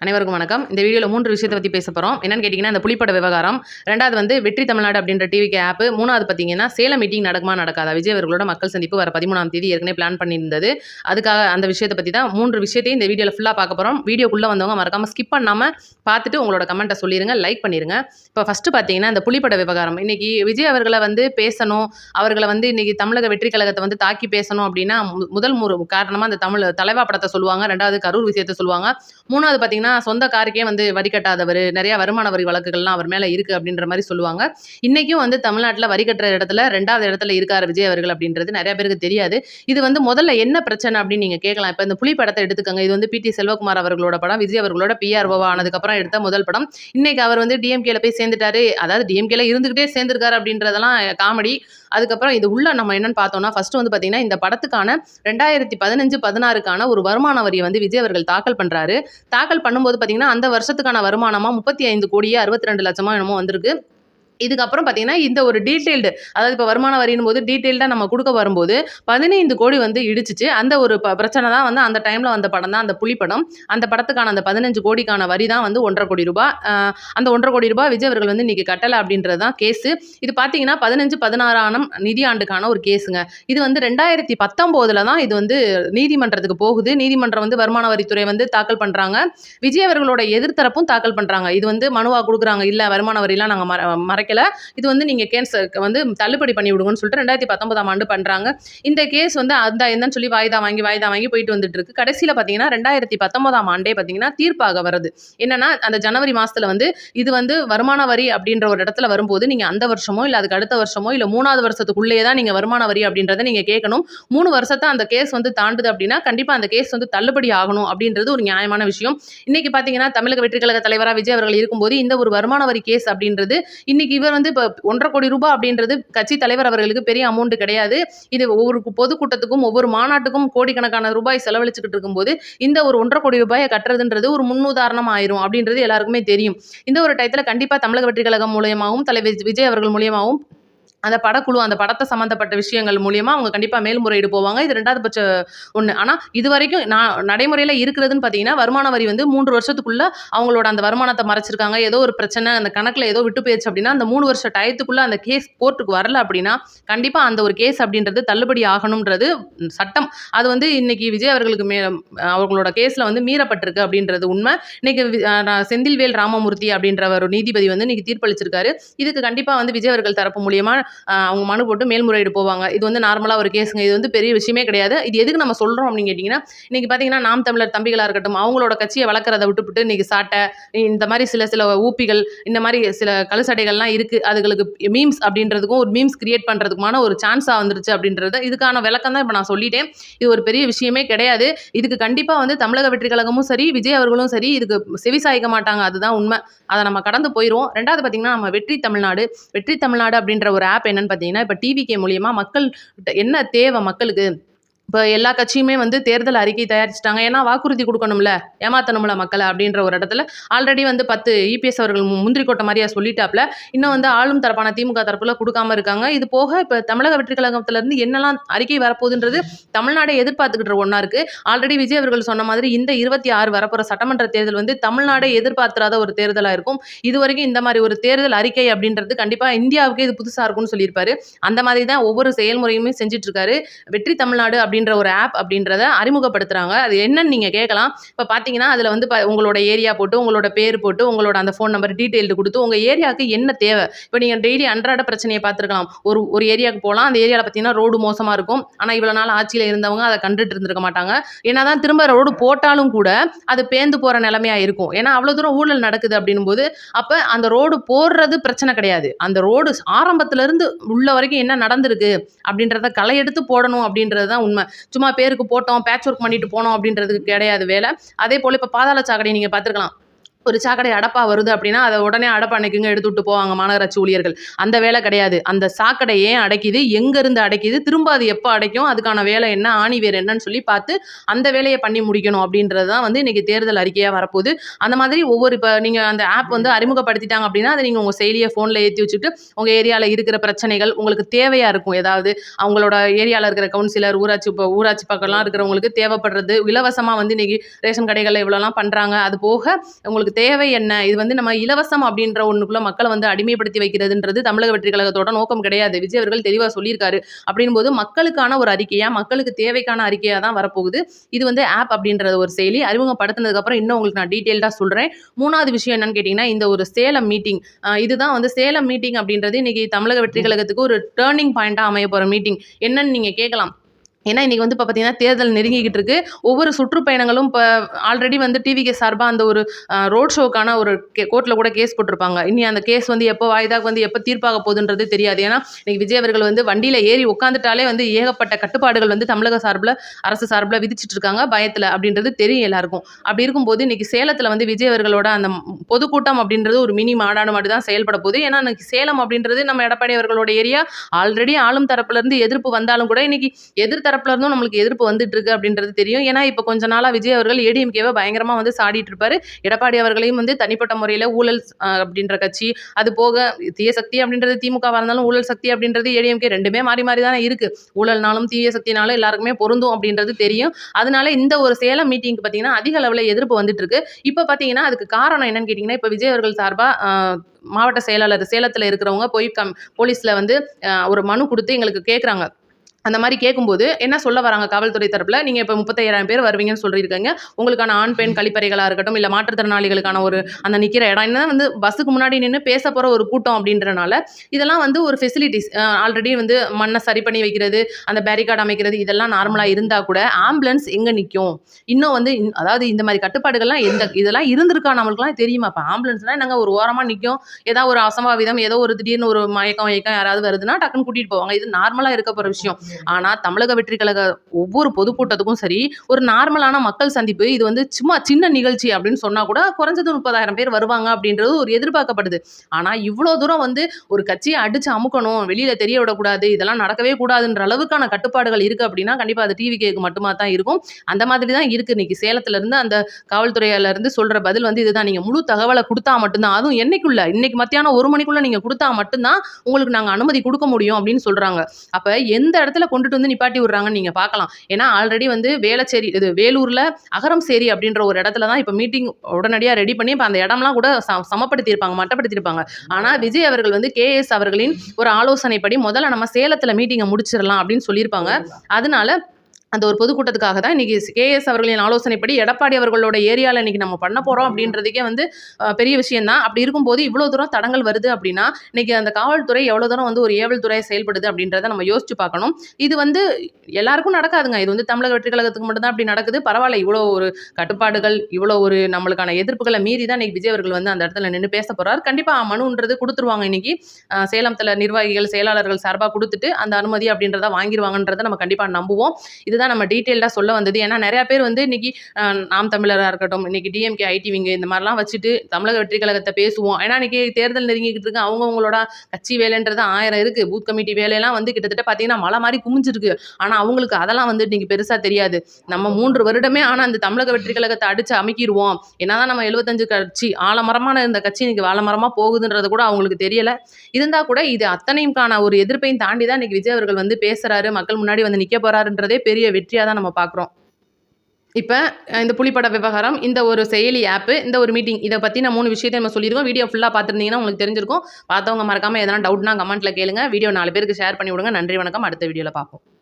அனைவருக்கும் வணக்கம். இந்த வீடியோவில் மூன்று விஷயத்தை பற்றி பேச போகிறோம் என்னன்னு கேட்டிங்கன்னா இந்த புலிப்பட விவகாரம் ரெண்டாவது வந்து வெற்றி தமிழ்நாடு அப்படின்ற டிவிக்கு ஆப் மூணாவது பார்த்தீங்கன்னா சேலம் மீட்டிங் நடக்குமா நடக்காதா? விஜய் அவர்களோட மக்கள் சந்திப்பு வர பதிமூணாம் தேதி ஏற்கனவே பிளான் பண்ணியிருந்தது. அதுக்காக அந்த விஷயத்தை பற்றி தான் மூன்று விஷயத்தையும் இந்த வீடியோவில் ஃபுல்லாக பார்க்க போகிறோம் வீடியோக்குள்ளே வந்தவங்க மறக்காமல் ஸ்கிப் பண்ணாமல் பார்த்துட்டு உங்களோட கமெண்ட்டை சொல்லிடுங்க லைக் பண்ணிடுங்க இப்போ ஃபஸ்ட்டு பார்த்தீங்கன்னா இந்த புலிப்பட விவகாரம். இன்றைக்கி விஜய் அவர்களை வந்து பேசணும் அவர்களை வந்து இன்றைக்கி தமிழக வெற்றி கழகத்தை வந்து தாக்கி பேசணும் அப்படின்னா மு- முதல் காரணமாக அந்த தமிழ் தலைவா படத்தை சொல்லுவாங்க ரெண்டாவது கரூர் விஷயத்தை சொல்லுவாங்க. மூணாவது பார்த்தீங்கன்னா சொந்த காருக்கே வந்து வரி கட்டாதவர் நிறைய வருமான வரி வழக்குகள்லாம் அவர் மேலே இருக்குது அப்படின்ற மாதிரி சொல்லுவாங்க. இன்றைக்கும் வந்து தமிழ்நாட்டில் வரி கட்டுற இடத்துல ரெண்டாவது இடத்துல இருக்கார் விஜய் அவர்கள் அப்படின்றது நிறைய பேருக்கு தெரியாது. இது வந்து முதல்ல என்ன பிரச்சனை அப்படின்னு நீங்கள் கேட்கலாம். இப்போ இந்த புலி படத்தை எடுத்துக்கோங்க. இது வந்து பிடி செல்வகுமார் அவர்களோட படம் விஜய் அவர்களோட பிஆர்ஓ ஆனதுக்கப்புறம் எடுத்த முதல் படம். இன்னைக்கு அவர் வந்து டிஎம்கேல போய் சேர்ந்துட்டாரு. அதாவது டிஎம்கேல இருந்துகிட்டே சேர்ந்துருக்காரு அப்படின்றதெல்லாம் காமெடி. அதுக்கப்புறம் இது உள்ள நம்ம என்னன்னு பார்த்தோம்னா ஃபர்ஸ்ட் வந்து பார்த்தீங்கன்னா இந்த படத்துக்கான ரெண்டாயிரத்தி பதினஞ்சு பதினாறுக்கான ஒரு வருமான வரியை வந்து விஜய் அவர்கள் தாக்கல் பண்ணுறாரு தாக்கல் பண்ணும்போது பார்த்தீங்கன்னா அந்த வருஷத்துக்கான வருமானமாக முப்பத்தி ஐந்து கோடியே அறுபத்தி ரெண்டு லட்சமாக என்னமோ வந்திருக்கு. இதுக்கப்புறம் பார்த்தீங்கன்னா இந்த ஒரு டீட்டெயில்டு அதாவது இப்போ வருமான வரியின் போது டீட்டெயில்டாக நம்ம கொடுக்க வரும்போது பதினைந்து கோடி வந்து இடிச்சிச்சு. அந்த ஒரு ப பிரச்சனை தான் வந்து அந்த டைமில் வந்த படம் தான் அந்த புலி படம். அந்த படத்துக்கான அந்த பதினஞ்சு கோடிக்கான வரி தான் வந்து ஒன்றரை கோடி ரூபாய். அந்த ஒன்றரை கோடி ரூபாய் விஜய் அவர்கள் வந்து இன்னைக்கு கட்டலை அப்படின்றது தான் கேஸு இது பார்த்தீங்கன்னா பதினஞ்சு பதினாறாம் நிதி ஆண்டுக்கான ஒரு கேஸுங்க இது வந்து ரெண்டாயிரத்தி பத்தொம்போதில் தான் இது வந்து நீதிமன்றத்துக்கு போகுது. நீதிமன்றம் வந்து வருமான வரித்துறை வந்து தாக்கல் பண்ணுறாங்க விஜய் அவர்களோட எதிர்த்தரப்பும் தாக்கல் பண்ணுறாங்க இது வந்து மனுவாக கொடுக்குறாங்க. இல்லை வருமான வரிலாம் நாங்கள் மற மறைக்கல இது வந்து நீங்கள் கேஸ் வந்து தள்ளுபடி பண்ணி விடுங்கன்னு சொல்லிட்டு ரெண்டாயிரத்தி பத்தொன்பதாம் ஆண்டு பண்ணுறாங்க இந்த கேஸ் வந்து அந்த என்னன்னு சொல்லி வாய்தா வாங்கி வாய்தா வாங்கி போயிட்டு வந்துட்டு இருக்கு. கடைசியில் பார்த்தீங்கன்னா ரெண்டாயிரத்தி பத்தொன்பதாம் ஆண்டே பார்த்தீங்கன்னா தீர்ப்பாக வருது. என்னன்னா அந்த ஜனவரி மாசத்துல வந்து இது வந்து வருமான வரி அப்படின்ற ஒரு இடத்துல வரும்போது நீங்கள் அந்த வருஷமோ இல்லை அதுக்கு அடுத்த வருஷமோ இல்லை மூணாவது வருஷத்துக்குள்ளேயே தான் நீங்கள் வருமான வரி அப்படின்றத நீங்கள் கேட்கணும். மூணு வருஷத்தை அந்த கேஸ் வந்து தாண்டுது அப்படின்னா கண்டிப்பாக அந்த கேஸ் வந்து தள்ளுபடி ஆகணும் அப்படின்றது ஒரு நியாயமான விஷயம். இன்னைக்கு பார்த்தீங்கன்னா தமிழக வெற்றி கழக தலைவராக விஜய் அவர்கள் இருக்கும்போது இந்த ஒரு வருமான வரி கேஸ் அப்படின்றது இன்னைக்கு இவர் வந்து இப்போ ஒன்றரை கோடி ரூபாய் அப்படின்றது கட்சி தலைவர் அவர்களுக்கு பெரிய அமௌண்ட் கிடையாது. இது ஒவ்வொரு பொதுக்கூட்டத்துக்கும் ஒவ்வொரு மாநாட்டுக்கும் கோடிக்கணக்கான ரூபாய் செலவழிச்சுக்கிட்டு இருக்கும்போது இந்த ஒரு ஒன்றரை கோடி ரூபாயை கட்டுறதுன்றது ஒரு முன்னுதாரணம் ஆயிரும் அப்படின்றது எல்லாருக்குமே தெரியும். இந்த ஒரு டயத்தில் கண்டிப்பாக தமிழக வெற்றி கழகம் மூலியமாகவும் தலைவர் விஜய் அவர்கள் மூலியமாகவும் அந்த படக்குழு அந்த படத்தை சம்மந்தப்பட்ட விஷயங்கள் மூலியமாக அவங்க கண்டிப்பாக மேல்முறையீடு போவாங்க. இது ரெண்டாவது பட்ச ஒன்று ஆனால் இது வரைக்கும் நான் நடைமுறையில் இருக்கிறதுன்னு பார்த்தீங்கன்னா வருமான வரி வந்து மூன்று வருஷத்துக்குள்ளே அவங்களோட அந்த வருமானத்தை மறைச்சிருக்காங்க. ஏதோ ஒரு பிரச்சனை அந்த கணக்கில் ஏதோ விட்டு போயிடுச்சு அப்படின்னா அந்த மூணு வருஷ டயத்துக்குள்ளே அந்த கேஸ் கோர்ட்டுக்கு வரல அப்படின்னா கண்டிப்பாக அந்த ஒரு கேஸ் அப்படின்றது தள்ளுபடி ஆகணுன்றது சட்டம். அது வந்து இன்னைக்கு விஜய் அவர்களுக்கு மே அவங்களோட கேஸில் வந்து மீறப்பட்டிருக்கு அப்படின்றது உண்மை. இன்னைக்கு செந்தில்வேல் ராமமூர்த்தி அப்படின்ற ஒரு நீதிபதி வந்து இன்னைக்கு தீர்ப்பளிச்சிருக்காரு. இதுக்கு கண்டிப்பாக வந்து விஜய் அவர்கள் தரப்பு மூலியமாக அவங்க மனு போட்டு மேல்முறையீடு போவாங்க. இது வந்து நார்மலாக ஒரு கேஸுங்க. இது வந்து பெரிய விஷயமே கிடையாது. இது எதுக்கு நம்ம சொல்கிறோம் அப்படின்னு கேட்டிங்கன்னா இன்றைக்கி பார்த்தீங்கன்னா நாம் தமிழர் தம்பிகளாக இருக்கட்டும் அவங்களோட கட்சியை வளர்க்குறத விட்டுவிட்டு இன்றைக்கி சாட்டை இந்த மாதிரி சில சில ஊப்பிகள் இந்த மாதிரி சில கழுசடைகள்லாம் இருக்குது அதுகளுக்கு மீம்ஸ் அப்படின்றதுக்கும் ஒரு மீம்ஸ் கிரியேட் பண்ணுறதுக்குமான ஒரு சான்ஸாக வந்துருச்சு அப்படின்றது இதுக்கான விளக்கம் தான் இப்போ நான் சொல்லிட்டேன். இது ஒரு பெரிய விஷயமே கிடையாது. இதுக்கு கண்டிப்பாக வந்து தமிழக வெற்றி கழகமும் சரி விஜய் அவர்களும் சரி இதுக்கு செவி சாய்க்க மாட்டாங்க. அதுதான் உண்மை. அதை நம்ம கடந்து போயிடுவோம் ரெண்டாவது பார்த்தீங்கன்னா நம்ம வெற்றி தமிழ்நாடு வெற்றி தமிழ்நாடு அப்படின்ற ஒரு ஆப் என்னன்னு பார்த்தீங்கன்னா இப்போ டிவிகே மூலியமாக மக்கள் என்ன தேவை மக்களுக்கு? இப்போ எல்லா கட்சியுமே வந்து தேர்தல் அறிக்கை தயாரிச்சிட்டாங்க. ஏன்னா வாக்குறுதி கொடுக்கணும்ல ஏமாத்தணும்ல மக்களை அப்படின்ற ஒரு இடத்துல. ஆல்ரெடி வந்து பத்து இபிஎஸ் அவர்கள் மு- முந்திரி கோட்டை மாதிரியா சொல்லிட்டாப்ல. இன்னும் வந்து ஆளும் தரப்பான திமுக தரப்புல கொடுக்காம இருக்காங்க. இது போக இப்போ தமிழக வெற்றி கழகத்திலிருந்து என்னெல்லாம் அறிக்கை வரப்போகுதுன்றது தமிழ்நாடே எதிர்பார்த்துக்கிட்டு ஒன்றா இருக்கு. ஆல்ரெடி விஜய் அவர்கள் சொன்ன மாதிரி இந்த இருபத்தி ஆறு வரப்போகிற சட்டமன்ற தேர்தல் வந்து தமிழ்நாடே எதிர்பார்த்திராத ஒரு தேர்தலாக இருக்கும். இது வரைக்கும் இந்த மாதிரி ஒரு தேர்தல் அறிக்கை அப்படின்றது கண்டிப்பாக இந்தியாவுக்கே இது புதுசாக இருக்கும்னு சொல்லியிருப்பாரு. அந்த மாதிரி தான் ஒவ்வொரு செயல்முறையுமே செஞ்சுட்டு இருக்காரு வெற்றி தமிழ்நாடு அப்படின்ற ஒரு ஆப் அப்படின்றத அறிமுகப்படுத்துகிறாங்க அது என்னன்னு நீங்கள் கேட்கலாம். இப்போ பார்த்தீங்கன்னா அதில் வந்து ப- உங்களோட ஏரியா போட்டு உங்களோட பேர் போட்டு உங்களோட அந்த ஃபோன் நம்பர் டீட்டெயில் கொடுத்து உங்கள் ஏரியாவுக்கு என்ன தேவை? இப்போ நீங்கள் டெய்லி அன்றாட பிரச்சனையை பார்த்துருக்கலாம். ஒரு ஒரு ஏரியாவுக்கு போகலாம் அந்த ஏரியாவில் பார்த்தீங்கன்னா ரோடு மோசமாக இருக்கும். ஆனால் இவ்வளோ நாள் ஆட்சியில் இருந்தவங்க அதை கண்டுட்டு இருந்திருக்க மாட்டாங்க. ஏன்னா தான் திரும்ப ரோடு போட்டாலும் கூட அது பேந்து போகிற நிலமையாக இருக்கும். ஏன்னா அவ்வளோ தூரம் ஊழல் நடக்குது அப்படின்னும் போது அப்போ அந்த ரோடு போடுறது பிரச்சனை கிடையாது. அந்த ரோடு ஆரம்பத்துலேருந்து உள்ள வரைக்கும் என்ன நடந்திருக்கு அப்படின்றத களை எடுத்து போடணும் அப்படின்றது தான் உண்மை. சும்மா பேருக்கு போட்டோம் பேட்ச் ஒர்க் பண்ணிட்டு போனோம் அப்படின்றது கிடையாது வேலை. அதே போல் இப்போ பாதாள சாக்கடை நீங்கள் பார்த்துருக்கலாம். ஒரு சாக்கடை அடப்பா வருது அப்படின்னா அதை உடனே அடப்பு அணைக்குங்க எடுத்து விட்டு போவாங்க மாநகராட்சி ஊழியர்கள். அந்த வேலை கிடையாது. அந்த சாக்கடை ஏன் அடைக்குது? எங்கேருந்து அடைக்குது? திரும்ப அது எப்போ அடைக்கும்? அதுக்கான வேலை என்ன? ஆணி வேறு என்னன்னு சொல்லி பார்த்து அந்த வேலையை பண்ணி முடிக்கணும் அப்படின்றது தான் வந்து இன்றைக்கி தேர்தல் அறிக்கையாக வரப்போகுது. அந்த மாதிரி ஒவ்வொரு இப்போ நீங்கள் அந்த ஆப் வந்து அறிமுகப்படுத்திட்டாங்க அப்படின்னா அதை நீங்கள் உங்கள் செயலியை ஃபோனில் ஏற்றி வச்சுட்டு உங்கள் ஏரியாவில் இருக்கிற பிரச்சனைகள் உங்களுக்கு தேவையாக இருக்கும். ஏதாவது அவங்களோட ஏரியாவில் இருக்கிற கவுன்சிலர் ஊராட்சி இப்போ ஊராட்சி பக்கம்லாம் இருக்கிறவங்களுக்கு தேவைப்படுறது இலவசமாக வந்து இன்றைக்கி ரேஷன் கடைகளில் இவ்வளோலாம் பண்ணுறாங்க அது போக உங்களுக்கு தேவை என்ன? இது வந்து நம்ம இலவசம் அப்படின்ற ஒன்றுக்குள்ள மக்களை வந்து அடிமைப்படுத்தி வைக்கிறதுன்றது தமிழக வெற்றி கழகத்தோட நோக்கம் கிடையாது. விஜய் அவர்கள் தெளிவாக சொல்லியிருக்காரு. அப்படின் போது மக்களுக்கான ஒரு அறிக்கையாக மக்களுக்கு தேவைக்கான அறிக்கையாக தான் வரப்போகுது. இது வந்து ஆப் அப்படின்றது ஒரு செயலி. அறிமுகப்படுத்தினதுக்கப்புறம் இன்னும் உங்களுக்கு நான் டீட்டெயில்டாக சொல்கிறேன் மூணாவது விஷயம் என்னன்னு கேட்டிங்கன்னா இந்த ஒரு சேலம் மீட்டிங். இதுதான் வந்து சேலம் மீட்டிங் அப்படின்றது இன்றைக்கி தமிழக வெற்றி கழகத்துக்கு ஒரு டேர்னிங் பாயிண்ட்டாக அமைய போகிற மீட்டிங் என்னன்னு நீங்கள் கேட்கலாம். ஏன்னா இன்றைக்கி வந்து இப்போ பார்த்தீங்கன்னா தேர்தல் நெருங்கிக்கிட்டு இருக்குது ஒவ்வொரு சுற்றுப்பயணங்களும் இப்போ ஆல்ரெடி வந்து டிவிகே சார்பாக அந்த ஒரு ரோட் ஷோக்கான ஒரு கே கோர்ட்டில் கூட கேஸ் போட்டிருப்பாங்க. இனி அந்த கேஸ் வந்து எப்போ வாய்தாக்கு வந்து எப்போ தீர்ப்பாக போகுதுன்றது தெரியாது. ஏன்னா இன்றைக்கி விஜய் அவர்கள் வந்து வண்டியில் ஏறி உட்காந்துட்டாலே வந்து ஏகப்பட்ட கட்டுப்பாடுகள் வந்து தமிழக சார்பில் அரசு சார்பில் விதிச்சிட்டு இருக்காங்க. பயத்தில் அப்படின்றது தெரியும் எல்லாருக்கும். அப்படி இருக்கும்போது இன்றைக்கி சேலத்தில் வந்து விஜய் அவர்களோட அந்த பொதுக்கூட்டம் அப்படின்றது ஒரு மினி மாடான மாதிரி தான் செயல்பட போகுது. ஏன்னா இன்றைக்கி சேலம் அப்படின்றது நம்ம எடப்பாடி அவர்களோட ஏரியா. ஆல்ரெடி ஆளும் தரப்புலேருந்து எதிர்ப்பு வந்தாலும் கூட இன்றைக்கி எதிர் தரப்புல இருந்தும் நம்மளுக்கு எதிர்ப்பு வந்துட்டு இருக்கு அப்படின்றது தெரியும். ஏன்னா இப்போ கொஞ்ச நாளாக விஜய் அவர்கள் ஏடிஎம்கேவை பயங்கரமாக வந்து சாடிட்டு இருப்பாரு. எடப்பாடி அவர்களையும் வந்து தனிப்பட்ட முறையில் ஊழல் அப்படின்ற கட்சி அது போக தீய சக்தி அப்படின்றது திமுகவாக இருந்தாலும் ஊழல் சக்தி அப்படின்றது ஏடிஎம்கே ரெண்டுமே மாறி மாறி தானே இருக்கு. ஊழல்னாலும் தீய சக்தினாலும் எல்லாருக்குமே பொருந்தும் அப்படின்றது தெரியும். அதனால இந்த ஒரு சேலம் மீட்டிங்க்கு பார்த்தீங்கன்னா அதிக அளவில் எதிர்ப்பு வந்துட்டு இருக்கு இப்போ பார்த்தீங்கன்னா அதுக்கு காரணம் என்னன்னு கேட்டிங்கன்னா இப்போ விஜய் அவர்கள் சார்பாக மாவட்ட செயலாளர் சேலத்தில் இருக்கிறவங்க போய் கம் போலீஸில் வந்து ஒரு மனு கொடுத்து எங்களுக்கு கேட்குறாங்க அந்த மாதிரி கேட்கும்போது என்ன சொல்ல வராங்க காவல்துறை தரப்பில்? நீங்கள் இப்போ முப்பத்தையாயிரம் பேர் வருவீங்கன்னு சொல்லியிருக்கீங்க. உங்களுக்கான ஆண் பெண் கழிப்பறைகளாக இருக்கட்டும் இல்லை மாற்றுத்திறனாளிகளுக்கான ஒரு அந்த நிற்கிற இடம் என்ன வந்து பஸ்ஸுக்கு முன்னாடி நின்று பேச போகிற ஒரு கூட்டம் அப்படின்றனால இதெல்லாம் வந்து ஒரு ஃபெசிலிட்டிஸ் ஆல்ரெடி வந்து மண்ணை சரி பண்ணி வைக்கிறது அந்த பேரிகார்டு அமைக்கிறது இதெல்லாம் நார்மலாக இருந்தால் கூட ஆம்புலன்ஸ் எங்கே நிற்கும் இன்னும் வந்து அதாவது இந்த மாதிரி கட்டுப்பாடுகள்லாம் எந்த இதெல்லாம் இருந்திருக்கா நம்மளுக்குலாம் தெரியுமா? இப்போ ஆம்புலன்ஸ்னால் நாங்கள் ஒரு ஓரமாக நிற்கும் ஏதாவது ஒரு அசம்பாவிதம் ஏதோ ஒரு திடீர்னு ஒரு மயக்கம் மயக்கம் யாராவது வருதுன்னா டக்குன்னு கூட்டிகிட்டு போவாங்க. இது நார்மலாக இருக்க போகிற விஷயம். ஆனால் தமிழக வெற்றி கழக ஒவ்வொரு பொதுக்கூட்டத்துக்கும் சரி ஒரு நார்மலான மக்கள் சந்திப்பு இது வந்து சும்மா சின்ன நிகழ்ச்சி அப்படின்னு சொன்னால் கூட குறைஞ்சது முப்பதாயிரம் பேர் வருவாங்க அப்படின்றது ஒரு எதிர்பார்க்கப்படுது. ஆனால் இவ்வளோ தூரம் வந்து ஒரு கட்சியை அடித்து அமுக்கணும் வெளியில் தெரிய விடக்கூடாது இதெல்லாம் நடக்கவே கூடாதுன்ற அளவுக்கான கட்டுப்பாடுகள் இருக்குது அப்படின்னா கண்டிப்பாக அது டிவி கேக்கு மட்டுமா தான் இருக்கும். அந்த மாதிரி தான் இருக்குது இன்றைக்கி சேலத்துலேருந்து அந்த காவல்துறையிலேருந்து சொல்கிற பதில் வந்து இதுதான். நீங்கள் முழு தகவலை கொடுத்தா மட்டும்தான். அதுவும் என்னைக்குள்ள இன்னைக்கு மத்தியானம் ஒரு மணிக்குள்ளே நீங்கள் கொடுத்தா மட்டும்தான் உங்களுக்கு நாங்கள் அனுமதி கொடுக்க முடியும் அப்படின்னு சொல்கிறாங்க அப்போ எந்த இடத்துல கொண்டுட்டு வந்து நிப்பாட்டி விடுறாங்கன்னு நீங்கள் பார்க்கலாம். ஏன்னா ஆல்ரெடி வந்து வேளச்சேரி இது வேலூரில் அகரம் சேரி அப்படின்ற ஒரு இடத்துல தான் இப்போ மீட்டிங் உடனடியாக ரெடி பண்ணி இப்போ அந்த இடம்லாம் கூட ச சமப்படுத்தியிருப்பாங்க மட்டப்படுத்தியிருப்பாங்க. ஆனால் விஜய் அவர்கள் வந்து கேஎஸ் அவர்களின் ஒரு ஆலோசனைப்படி முதல்ல நம்ம சேலத்தில் மீட்டிங்கை முடிச்சிடலாம் அப்படின்னு சொல்லியிருப்பாங்க. அதனால அந்த ஒரு பொதுக்கூட்டத்துக்காக தான் இன்றைக்கி கேஎஸ் அவர்களின் ஆலோசனைப்படி எடப்பாடி அவர்களோட ஏரியாவில் இன்றைக்கி நம்ம பண்ண போகிறோம் அப்படின்றதுக்கே வந்து பெரிய விஷயம்தான் அப்படி இருக்கும்போது இவ்வளோ தூரம் தடங்கள் வருது அப்படின்னா இன்றைக்கி அந்த காவல்துறை எவ்வளோ தூரம் வந்து ஒரு ஏவல் துறை செயல்படுது அப்படின்றத நம்ம யோசிச்சு பார்க்கணும். இது வந்து எல்லாருக்கும் நடக்காதுங்க. இது வந்து தமிழக வெற்றி கழகத்துக்கு மட்டும்தான் அப்படி நடக்குது. பரவாயில்ல இவ்வளோ ஒரு கட்டுப்பாடுகள் இவ்வளோ ஒரு நம்மளுக்கான எதிர்ப்புகளை மீறி தான் இன்றைக்கி விஜய் அவர்கள் வந்து அந்த இடத்துல நின்று பேச போகிறார் கண்டிப்பாக மனுன்றது கொடுத்துருவாங்க இன்னைக்கு. அஹ், சேலத்தில் நிர்வாகிகள் செயலாளர்கள் சார்பாக கொடுத்துட்டு அந்த அனுமதி அப்படின்றத வாங்கிடுவாங்கன்றதை நம்ம கண்டிப்பாக நம்புவோம். இதுதான் நம்ம டீட்டெயில்டாக சொல்ல வந்தது. ஏன்னா நிறையா பேர் வந்து இன்னைக்கு நாம் தமிழராக இருக்கட்டும் இன்னைக்கு டிஎம்கே ஐடி விங்க இந்த மாதிரிலாம் வச்சுட்டு தமிழக வெற்றி கழகத்தை பேசுவோம். ஏன்னா இன்னைக்கு தேர்தல் நெருங்கிக்கிட்டு இருக்கு. அவங்கவுங்களோட கட்சி வேலைன்றது ஆயிரம் இருக்குது பூத் கமிட்டி வேலையெல்லாம் வந்து கிட்டத்தட்ட பார்த்தீங்கன்னா மலை மாதிரி குமிஞ்சிருக்கு. ஆனால் அவங்களுக்கு அதெல்லாம் வந்து நீங்கள் பெருசாக தெரியாது. நம்ம மூன்று வருடமே ஆனால் அந்த தமிழக வெற்றி கழகத்தை அடித்து அமைக்கிடுவோம் என்னதான் நம்ம எழுபத்தஞ்சு கட்சி ஆலமரமான இந்த கட்சி இன்னைக்கு வாழமரமாக போகுதுன்றது கூட அவங்களுக்கு தெரியல. இருந்தால் கூட இது அத்தனையும்கான ஒரு எதிர்ப்பையும் தாண்டி தான் இன்னைக்கு விஜய் அவர்கள் வந்து பேசுறாரு. மக்கள் முன்னாடி வந்து நிற்க போறாருன்றதே பெரிய வெற்றியாக தான் நம்ம பார்க்குறோம் இப்போ இந்த புலிப்பட விவகாரம் இந்த ஒரு செயலி ஆப்பு இந்த ஒரு மீட்டிங் இதை பற்றி நான் மூணு விஷயத்தை நம்ம சொல்லியிருக்கோம். வீடியோ ஃபுல்லாக பார்த்துருந்தீங்கன்னா உங்களுக்கு தெரிஞ்சிருக்கும். பார்த்தவங்க மறக்காமல் எதனா டவுட்னா கமெண்ட்டில் கேளுங்க. வீடியோ நாலு பேருக்கு ஷேர் பண்ணி விடுங்க. நன்றி வணக்கம். அடுத்த வீடியோவில் பார்ப்போம்